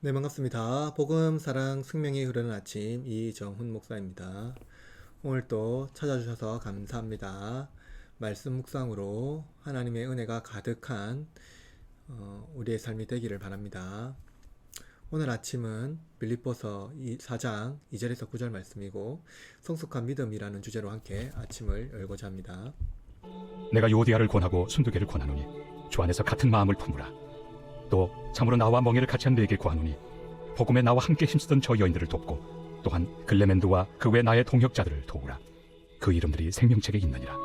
네, 반갑습니다. 복음, 사랑, 생명이 흐르는 아침 이정훈 목사입니다. 오늘 또 찾아주셔서 감사합니다. 말씀 묵상으로 하나님의 은혜가 가득한 어, 우리의 삶이 되기를 바랍니다. 오늘 아침은 빌립보서 4장 2절에서 9절 말씀이고 성숙한 믿음이라는 주제로 함께 아침을 열고자 합니다. 내가 요디아를 권하고 순두개를 권하노니 주 안에서 같은 마음을 품으라 또 참으로 나와 멍에를 같이 한 네게 구하노니 복음에 나와 함께 힘쓰던 저 여인들을 돕고 또한 글레멘드와 그 외 나의 동역자들을 도우라. 그 이름들이 생명책에 있느니라.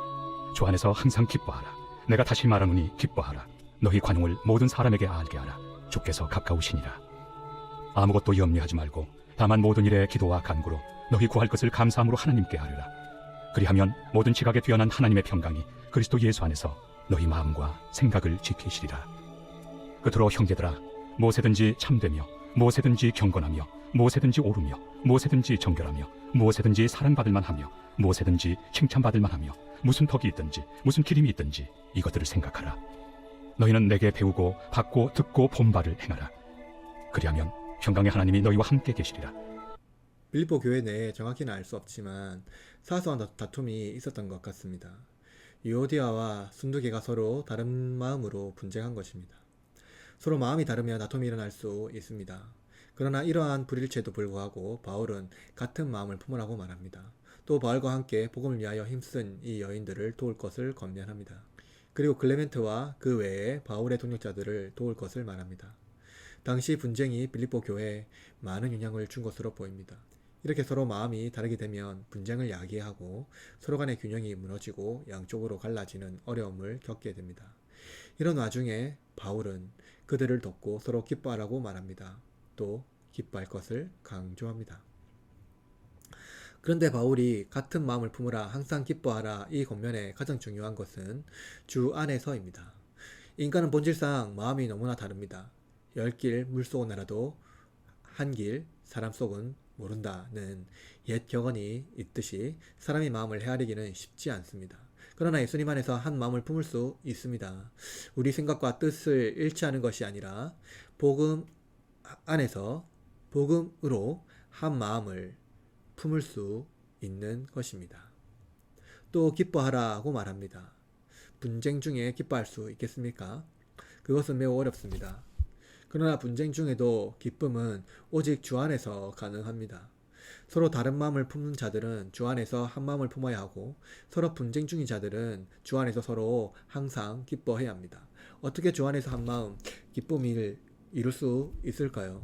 주 안에서 항상 기뻐하라. 내가 다시 말하노니 기뻐하라. 너희 관용을 모든 사람에게 알게 하라. 주께서 가까우시니라. 아무것도 염려하지 말고 다만 모든 일에 기도와 간구로 너희 구할 것을 감사함으로 하나님께 하리라. 그리하면 모든 지각에 뛰어난 하나님의 평강이 그리스도 예수 안에서 너희 마음과 생각을 지키시리라. 그토록 형제들아 무엇에든지 참되며 무엇에든지 경건하며 무엇에든지 오르며 무엇에든지 정결하며 무엇에든지 사랑받을 만하며 무엇에든지 칭찬받을 만하며 무슨 덕이 있든지 무슨 기림이 있든지 이것들을 생각하라. 너희는 내게 배우고 받고 듣고 본 바를 행하라. 그리하면 평강의 하나님이 너희와 함께 계시리라. 빌립보 교회 내에 정확히는 알 수 없지만 사소한 다- 다툼이 있었던 것 같습니다. 유오디아와 순두개가 서로 다른 마음으로 분쟁한 것입니다. 서로 마음이 다르면 다툼이 일어날 수 있습니다. 그러나 이러한 불일체에도 불구하고 바울은 같은 마음을 품으라고 말합니다. 또 바울과 함께 복음을 위하여 힘쓴 이 여인들을 도울 것을 권면합니다. 그리고 클레멘트와 그 외에 바울의 동력자들을 도울 것을 말합니다. 당시 분쟁이 빌립보 교회에 많은 영향을 준 것으로 보입니다. 이렇게 서로 마음이 다르게 되면 분쟁을 야기하고 서로 간의 균형이 무너지고 양쪽으로 갈라지는 어려움을 겪게 됩니다. 이런 와중에 바울은 그들을 돕고 서로 기뻐하라고 말합니다. 또 기뻐할 것을 강조합니다. 그런데 바울이 같은 마음을 품으라 항상 기뻐하라 이 권면에 가장 중요한 것은 주 안에서입니다. 인간은 본질상 마음이 너무나 다릅니다. 열 길 물 속은 알아도 한 길 사람 속은 모른다는 옛 격언이 있듯이 사람의 마음을 헤아리기는 쉽지 않습니다. 그러나 예수님 안에서 한 마음을 품을 수 있습니다. 우리 생각과 뜻을 일치하는 것이 아니라 복음 안에서 복음으로 한 마음을 품을 수 있는 것입니다. 또 기뻐하라고 말합니다. 분쟁 중에 기뻐할 수 있겠습니까? 그것은 매우 어렵습니다. 그러나 분쟁 중에도 기쁨은 오직 주 안에서 가능합니다. 서로 다른 마음을 품는 자들은 주 안에서 한 마음을 품어야 하고 서로 분쟁 중인 자들은 주 안에서 서로 항상 기뻐해야 합니다. 어떻게 주 안에서 한 마음, 기쁨을 이룰 수 있을까요?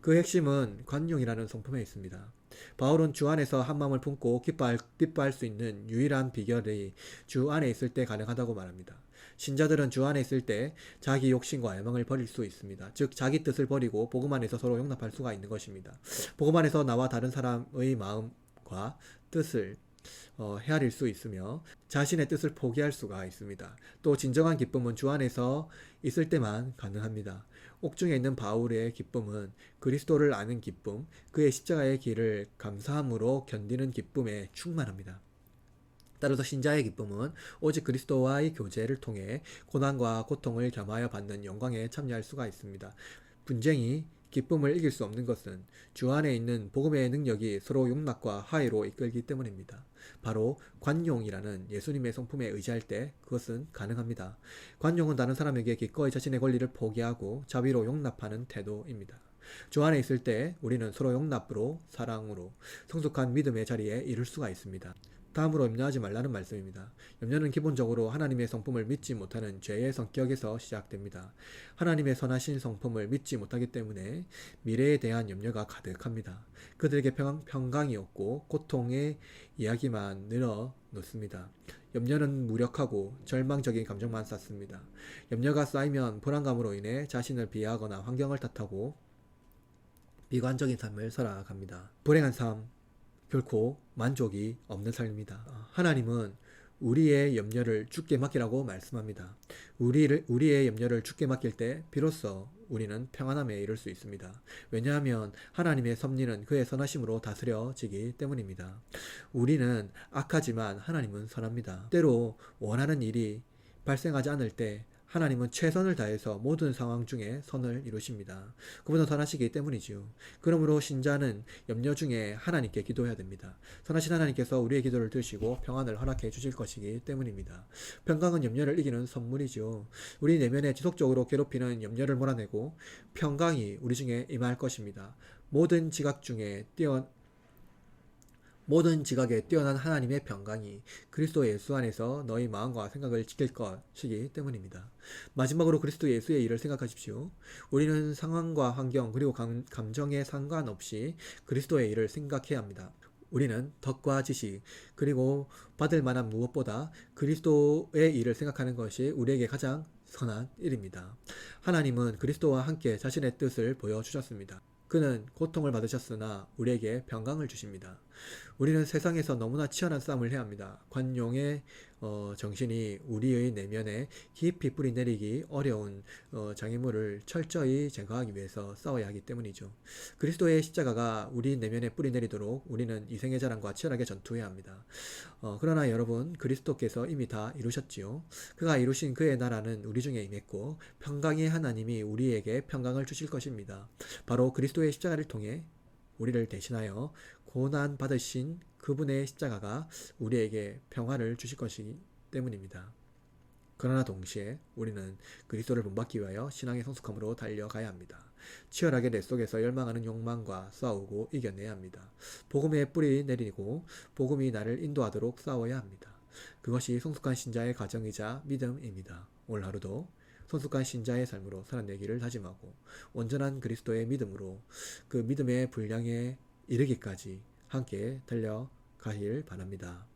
그 핵심은 관용이라는 성품에 있습니다. 바울은 주 안에서 한 마음을 품고 기뻐할, 기뻐할 수 있는 유일한 비결이 주 안에 있을 때 가능하다고 말합니다. 신자들은 주 안에 있을 때 자기 욕심과 야망을 버릴 수 있습니다. 즉 자기 뜻을 버리고 복음 안에서 서로 용납할 수가 있는 것입니다. 복음 안에서 나와 다른 사람의 마음과 뜻을 어, 헤아릴 수 있으며 자신의 뜻을 포기할 수가 있습니다. 또 진정한 기쁨은 주 안에서 있을 때만 가능합니다. 옥중에 있는 바울의 기쁨은 그리스도를 아는 기쁨, 그의 십자가의 길을 감사함으로 견디는 기쁨에 충만합니다. 따라서 신자의 기쁨은 오직 그리스도와의 교제를 통해 고난과 고통을 겸하여 받는 영광에 참여할 수가 있습니다. 분쟁이 기쁨을 이길 수 없는 것은 주 안에 있는 복음의 능력이 서로 용납과 화해로 이끌기 때문입니다. 바로 관용이라는 예수님의 성품에 의지할 때 그것은 가능합니다. 관용은 다른 사람에게 기꺼이 자신의 권리를 포기하고 자비로 용납하는 태도입니다. 주 안에 있을 때 우리는 서로 용납으로 사랑으로 성숙한 믿음의 자리에 이를 수가 있습니다. 다음으로 염려하지 말라는 말씀입니다. 염려는 기본적으로 하나님의 성품을 믿지 못하는 죄의 성격에서 시작됩니다. 하나님의 선하신 성품을 믿지 못하기 때문에 미래에 대한 염려가 가득합니다. 그들에게 평, 평강이 없고 고통의 이야기만 늘어 놓습니다. 염려는 무력하고 절망적인 감정만 쌓습니다. 염려가 쌓이면 불안감으로 인해 자신을 비하하거나 환경을 탓하고 비관적인 삶을 살아갑니다. 불행한 삶, 결코 만족이 없는 삶입니다. 하나님은 우리의 염려를 주께 맡기라고 말씀합니다. 우리를, 우리의 염려를 주께 맡길 때 비로소 우리는 평안함에 이를 수 있습니다. 왜냐하면 하나님의 섭리는 그의 선하심으로 다스려지기 때문입니다. 우리는 악하지만 하나님은 선합니다. 때로 원하는 일이 발생하지 않을 때 하나님은 최선을 다해서 모든 상황 중에 선을 이루십니다. 그보다 선하시기 때문이지요. 그러므로 신자는 염려 중에 하나님께 기도해야 됩니다. 선하신 하나님께서 우리의 기도를 들으시고 평안을 허락해 주실 것이기 때문입니다. 평강은 염려를 이기는 선물이지요. 우리 내면에 지속적으로 괴롭히는 염려를 몰아내고 평강이 우리 중에 임할 것입니다. 모든 지각 중에 뛰어 모든 지각에 뛰어난 하나님의 평강이 그리스도 예수 안에서 너희 마음과 생각을 지킬 것이기 때문입니다. 마지막으로 그리스도 예수의 일을 생각하십시오. 우리는 상황과 환경 그리고 감, 감정에 상관없이 그리스도의 일을 생각해야 합니다. 우리는 덕과 지식 그리고 받을 만한 무엇보다 그리스도의 일을 생각하는 것이 우리에게 가장 선한 일입니다. 하나님은 그리스도와 함께 자신의 뜻을 보여주셨습니다. 그는 고통을 받으셨으나 우리에게 평강을 주십니다. 우리는 세상에서 너무나 치열한 싸움을 해야 합니다. 관용의 어, 정신이 우리의 내면에 깊이 뿌리 내리기 어려운 어, 장애물을 철저히 제거하기 위해서 싸워야 하기 때문이죠. 그리스도의 십자가가 우리 내면에 뿌리 내리도록 우리는 이생의 자랑과 치열하게 전투해야 합니다. 어, 그러나 여러분 그리스도께서 이미 다 이루셨지요. 그가 이루신 그의 나라는 우리 중에 임했고 평강의 하나님이 우리에게 평강을 주실 것입니다. 바로 그리스도의 십자가를 통해 우리를 대신하여 고난 받으신 그분의 십자가가 우리에게 평화를 주실 것이기 때문입니다. 그러나 동시에 우리는 그리스도를 본받기 위하여 신앙의 성숙함으로 달려가야 합니다. 치열하게 내 속에서 열망하는 욕망과 싸우고 이겨내야 합니다. 복음의 뿌리 내리고 복음이 나를 인도하도록 싸워야 합니다. 그것이 성숙한 신자의 가정이자 믿음입니다. 오늘 하루도 성숙한 신자의 삶으로 살아내기를 다짐하고 온전한 그리스도의 믿음으로 그 믿음의 분량에 이르기까지 함께 달려가길 바랍니다.